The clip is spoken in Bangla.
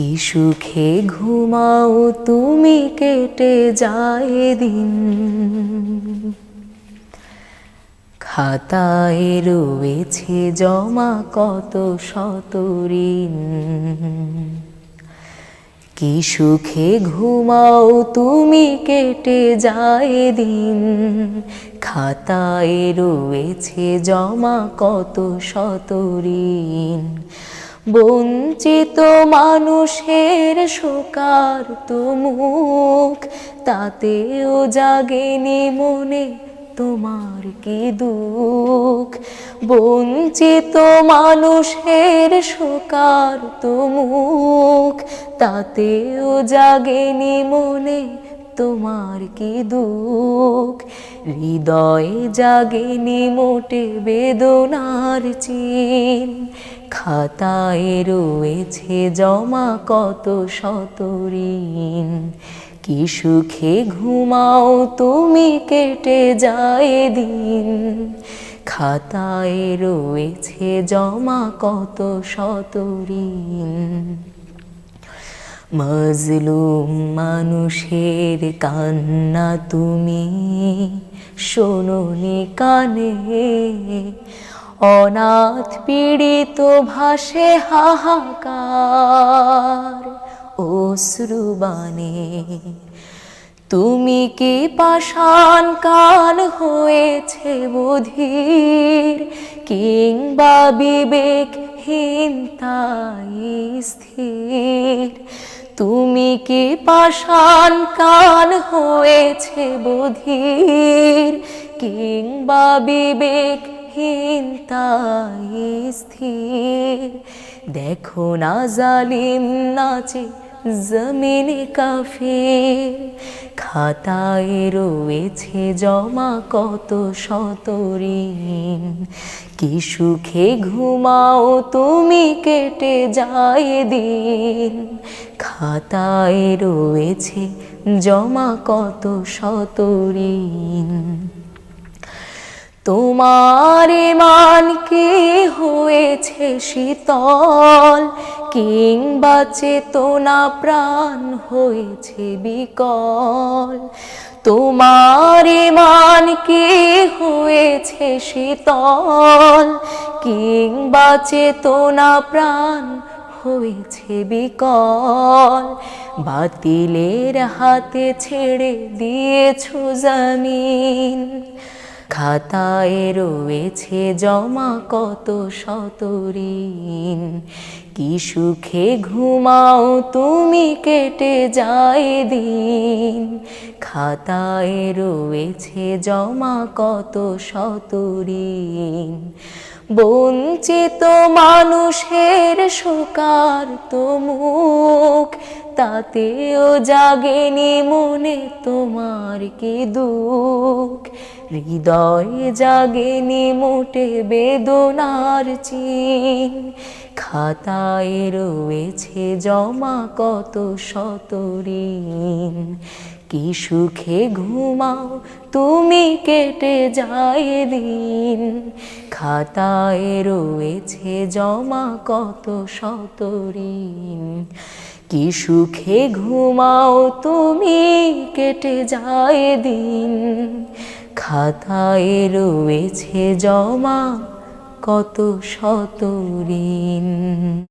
কি সুখে ঘুমাও, তুমি কেটে যায় দিন। খাতায় রয়েছে জমা কত শত ঋণ। কি সুখে ঘুমাও, তুমি কেটে যায় দিন। খাতায় রয়েছে জমা কত শত ঋণ। বঞ্চিত মানুষের শোকার মুখ, তাতেও জাগেনি মনে তোমার কি দুঃখ? বঞ্চিত মানুষের শোকার মুখ, তাতেও জাগেনি মনে তোমার কি দুঃখ? হৃদয়ে জাগেনি মোটে বেদনার চিন খাতায় রয়েছে জমা কত শত ঋণ কি সুখে ঘুমাও তুমি কেটে যায় দিন। খাতায় রয়েছে জমা কত শত ঋণ মজলুম মানুষের কান্না তুমি শোনোনি কানে। অনাথ পীড়িত ভাসে হাহাকার অশ্রুবাণে তুমি কি পাষাণ কাল হয়েছে বধির, কিংবা বিবেকহীন তাই স্থির? তুমি কি পাষাণ কাল হয়েছে বধির, কিংবা বিবেকহীন তাই স্থির। দেখো না জালিম নাচে জমিনে কাফির। খাতায় রয়েছে জমা কত শত কি সুখে ঘুমাও তুমি কেটে যায় দিন। খাতায় রয়েছে জমা কত শত তোমার মান কি হয়েছে শীতল? কিংবা চেতনা প্রাণ হয়েছে বিকল? তোমার মান কি হয়েছে শীতল? কিংবা চেতনা প্রাণ হয়েছে বিকল? বাতিলের হাতে ছেড়ে দিয়েছ জামিন। খাতায় রয়েছে জমা কত শতরিন কি সুখে ঘুমাও তুমি কেটে যায় দিন। খাতায় রয়েছে জমা কত শত ঋণ বঞ্চিত মানুষের শোকার মুখ, তাতেও জাগেনি মনে তোমার কি দুঃখ। হৃদয়ে জাগেনি মোটে বেদনার চিন, খাতায় রয়েছে জমা কত শত ঋণ। কি সুখে ঘুমাও? তুমি কেটে যায় দিন। খাতায় রয়েছে জমা কত শত ঋণ। কি সুখে ঘুমাও? তুমি কেটে যায় দিন। খাতায় রয়েছে জমা কত শত ঋণ।